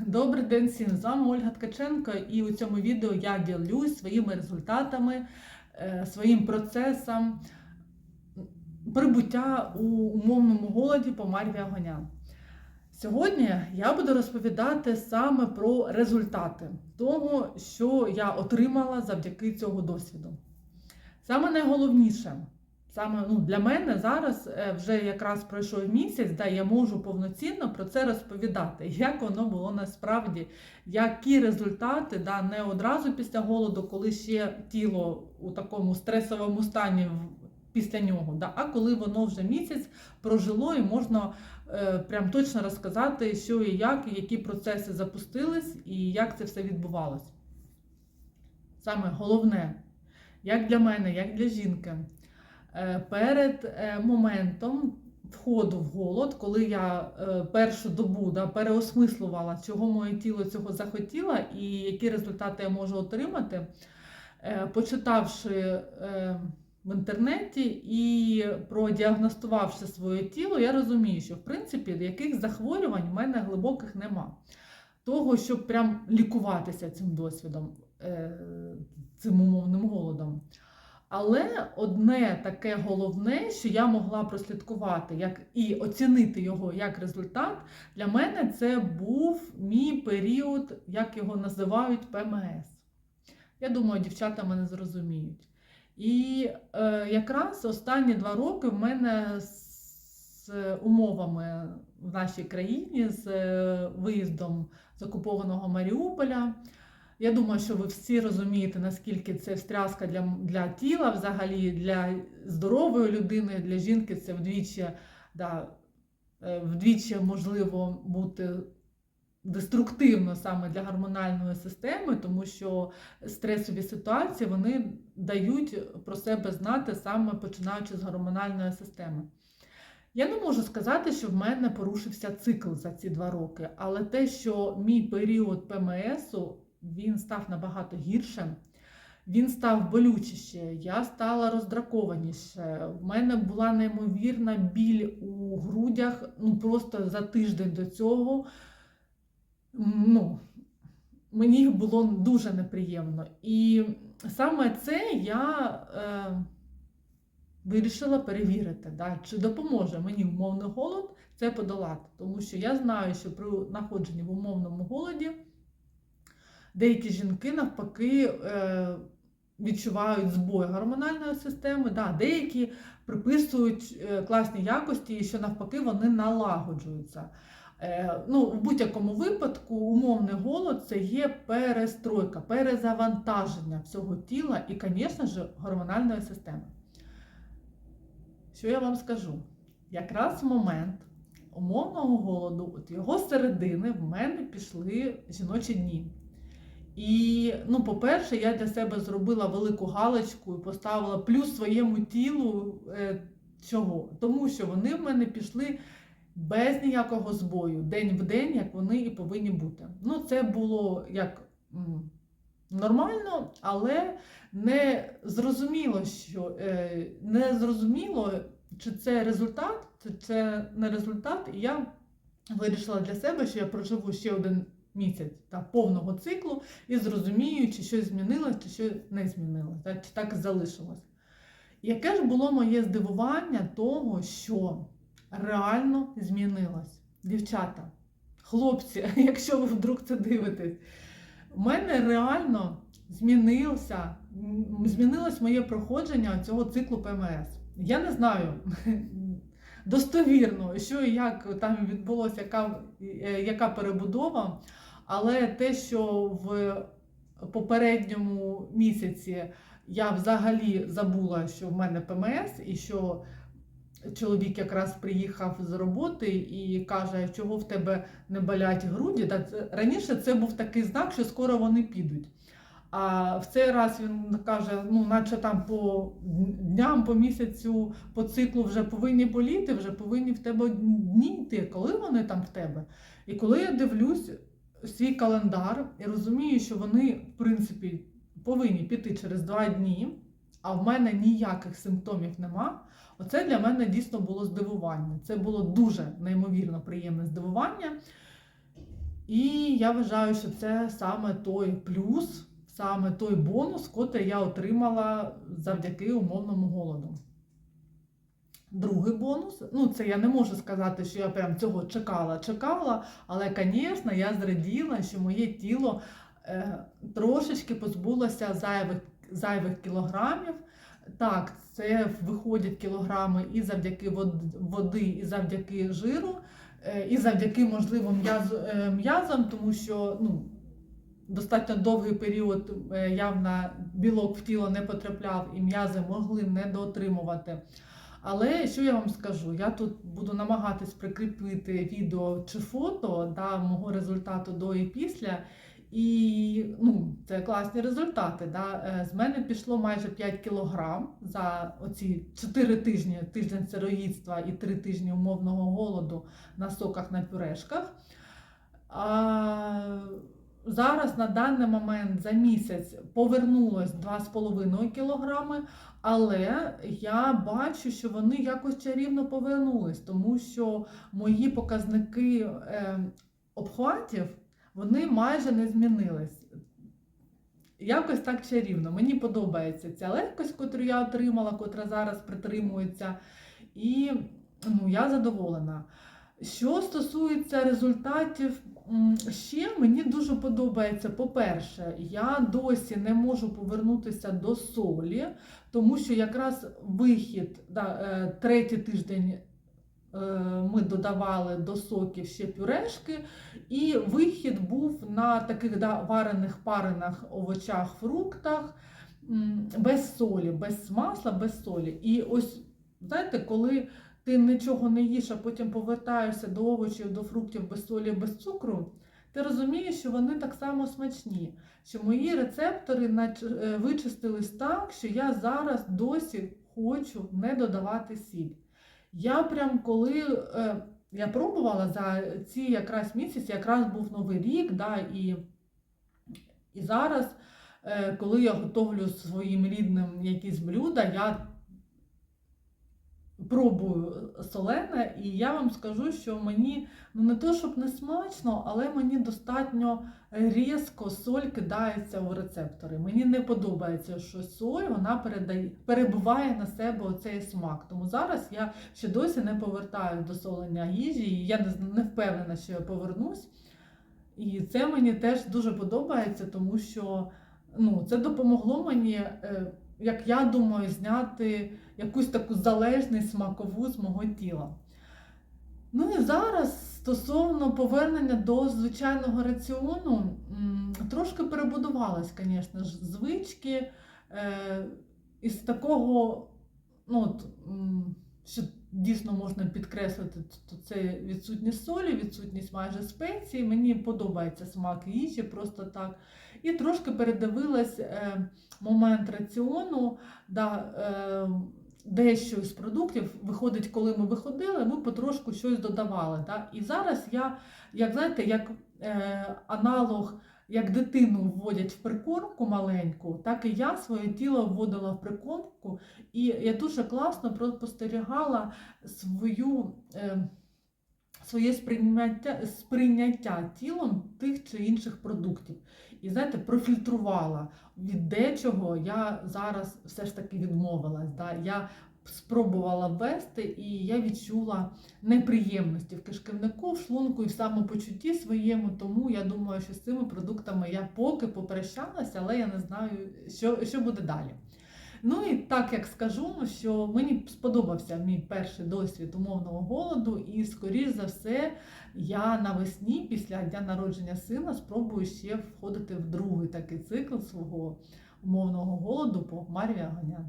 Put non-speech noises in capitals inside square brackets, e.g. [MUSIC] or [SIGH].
Добрий день всім! З вами Ольга Ткаченко, і у цьому відео я ділюсь своїми результатами, е, своїм процесом прибуття у умовному голоді по Марві Агонян. Сьогодні я буду розповідати саме про результати того, що я отримала завдяки цього досвіду. Саме найголовніше, саме ну, для мене зараз е, вже якраз пройшов місяць, да, я можу повноцінно про це розповідати, [LAUGHS] як воно було насправді, які результати, да, не одразу після голоду, коли ще тіло у такому стресовому стані після нього, да, а коли воно вже місяць прожило і можна е, прям точно розказати, що і як, і які процеси запустились, і як це все відбувалось. Саме головне, як для мене, як для жінки, перед е, моментом входу в голод, коли я е, першу добу да, переосмислювала, чого моє тіло цього захотіло і які результати я можу отримати, е, почитавши е, в інтернеті і продіагностувавши своє тіло, я розумію, що в принципі яких захворювань в мене глибоких нема. Того, щоб прям лікуватися цим досвідом, е, цим умовним голодом. Але одне таке головне, що я могла прослідкувати як, і оцінити його як результат, для мене це був мій період, як його називають, ПМС. Я думаю, дівчата мене зрозуміють. І е, якраз останні два роки в мене з умовами в нашій країні, з е, виїздом з окупованого Маріуполя. Я думаю, що ви всі розумієте, наскільки це встряска для, для тіла, взагалі, для здорової людини, для жінки це вдвічі, да, е, вдвічі можливо бути деструктивно саме для гормональної системи, тому що стресові ситуації вони дають про себе знати саме починаючи з гормональної системи. Я не можу сказати, що в мене порушився цикл за ці два роки, але те, що мій період ПМСу він став набагато гіршим, він став болючіше, я стала роздракованіше. В мене була неймовірна біль у грудях, ну просто за тиждень до цього. Ну, мені було дуже неприємно. І саме це я е, вирішила перевірити, да, чи допоможе мені умовний голод це подолати. Тому що я знаю, що при знаходженні в умовному голоді деякі жінки навпаки е, відчувають збой гормональної системи, да, деякі приписують е, класні якості, і що навпаки вони налагоджуються. Е, Ну, в будь-якому випадку умовний голод це є перестройка, перезавантаження всього тіла і, звісно ж, гормональної системи. Що я вам скажу? Якраз в момент умовного голоду, от його середини, в мене пішли жіночі дні. І, ну, по-перше, я для себе зробила велику галочку і поставила плюс своєму тілу. Е, чого? Тому що вони в мене пішли без ніякого збою, день в день, як вони і повинні бути. Ну, це було як м, нормально, але не зрозуміло, що е, не зрозуміло, чи це результат, чи це не результат. І я вирішила для себе, що я проживу ще один місяць та, повного циклу і зрозумію, чи щось змінилось, чи щось не змінилось, чи так і залишилось. Яке ж було моє здивування того, що реально змінилось? Дівчата, хлопці, [LAUGHS] якщо ви вдруг це дивитесь, у мене реально змінився, змінилось моє проходження цього циклу ПМС. Я не знаю [LAUGHS] достовірно, що і як там відбулося, яка, е, яка перебудова, але те, що в попередньому місяці я взагалі забула, що в мене ПМС, і що чоловік якраз приїхав з роботи і каже, чого в тебе не болять груді. Раніше це був такий знак, що скоро вони підуть. А в цей раз він каже: ну, наче там по дням, по місяцю, по циклу вже повинні боліти, вже повинні в тебе дні йти. Коли вони там в тебе? І коли я дивлюсь свій календар і розумію, що вони, в принципі, повинні піти через два дні, а в мене ніяких симптомів нема. Оце для мене дійсно було здивування. Це було дуже неймовірно приємне здивування. І я вважаю, що це саме той плюс, саме той бонус, котрий я отримала завдяки умовному голоду. Другий бонус, ну це я не можу сказати, що я прям цього чекала, чекала, але, звісно, я зраділа, що моє тіло е, трошечки позбулося зайвих, зайвих кілограмів. Так, це виходять кілограми і завдяки води, і завдяки жиру, е, і завдяки, можливо, е, м'язам, тому що ну, достатньо довгий період е, явно білок в тіло не потрапляв, і м'язи могли недоотримувати. Але що я вам скажу? Я тут буду намагатись прикріпити відео чи фото да, мого результату до і після. І ну, це класні результати. Да. Е, З мене пішло майже 5 кілограм за оці 4 тижні тиждень сироїдства і 3 тижні умовного голоду на соках на пюрешках. А, зараз на даний момент за місяць повернулось 2,5 кілограми, але я бачу, що вони якось чарівно повернулись, тому що мої показники е, обхватів вони майже не змінились. Якось так чарівно. Мені подобається ця легкость, яку я отримала, котра зараз притримується. І ну, я задоволена. Що стосується результатів, ще мені дуже подобається. По-перше, я досі не можу повернутися до солі, тому що якраз вихід, да, е, третій тиждень е, ми додавали до соків ще пюрешки, і вихід був на таких да, варених парених овочах, фруктах, без солі, без масла, без солі. І ось, знаєте, коли ти нічого не їш, а потім повертаєшся до овочів, до фруктів без солі, без цукру, ти розумієш, що вони так само смачні, що мої рецептори е, вичистились так, що я зараз досі хочу не додавати сіль. Я прям коли е, я пробувала за ці якраз місяці, якраз був новий рік, да, і, і зараз, е, коли я готовлю своїм рідним якісь блюда, я пробую солене, і я вам скажу, що мені ну не то, щоб не смачно, але мені достатньо різко соль кидається у рецептори. Мені не подобається, що соль вона передає, перебуває на себе оцей смак. Тому зараз я ще досі не повертаюся до солення їжі, і я не, не впевнена, що я повернусь. І це мені теж дуже подобається, тому що ну, це допомогло мені, е, як я думаю, зняти якусь таку залежність смакову з мого тіла. Ну і зараз стосовно повернення до звичайного раціону, трошки перебудувалась, звісно ж, звички е, із такого, ну, от, що дійсно можна підкреслити, то це відсутність солі, відсутність майже спецій. Мені подобається смак їжі просто так. І трошки передивилась е, момент раціону. Да, е, дещо з продуктів виходить, коли ми виходили, ми потрошку щось додавали. Да? І зараз я, як знаєте, як е, аналог, як дитину вводять в прикормку маленьку, так і я своє тіло вводила в прикормку, і я дуже класно спостерігала свою. Е, Своє сприйняття, сприйняття тілом тих чи інших продуктів. І знаєте, профільтрувала від дечого я зараз все ж таки відмовилась. Да? Я спробувала ввести, і я відчула неприємності в кишківнику, в шлунку і в самопочутті своєму. Тому я думаю, що з цими продуктами я поки попрощалася, але я не знаю, що, що буде далі. Ну і так як скажу, що мені сподобався мій перший досвід умовного голоду, і, скоріш за все, я навесні, після дня народження сина, спробую ще входити в другий такий цикл свого умовного голоду по Марві Аганян.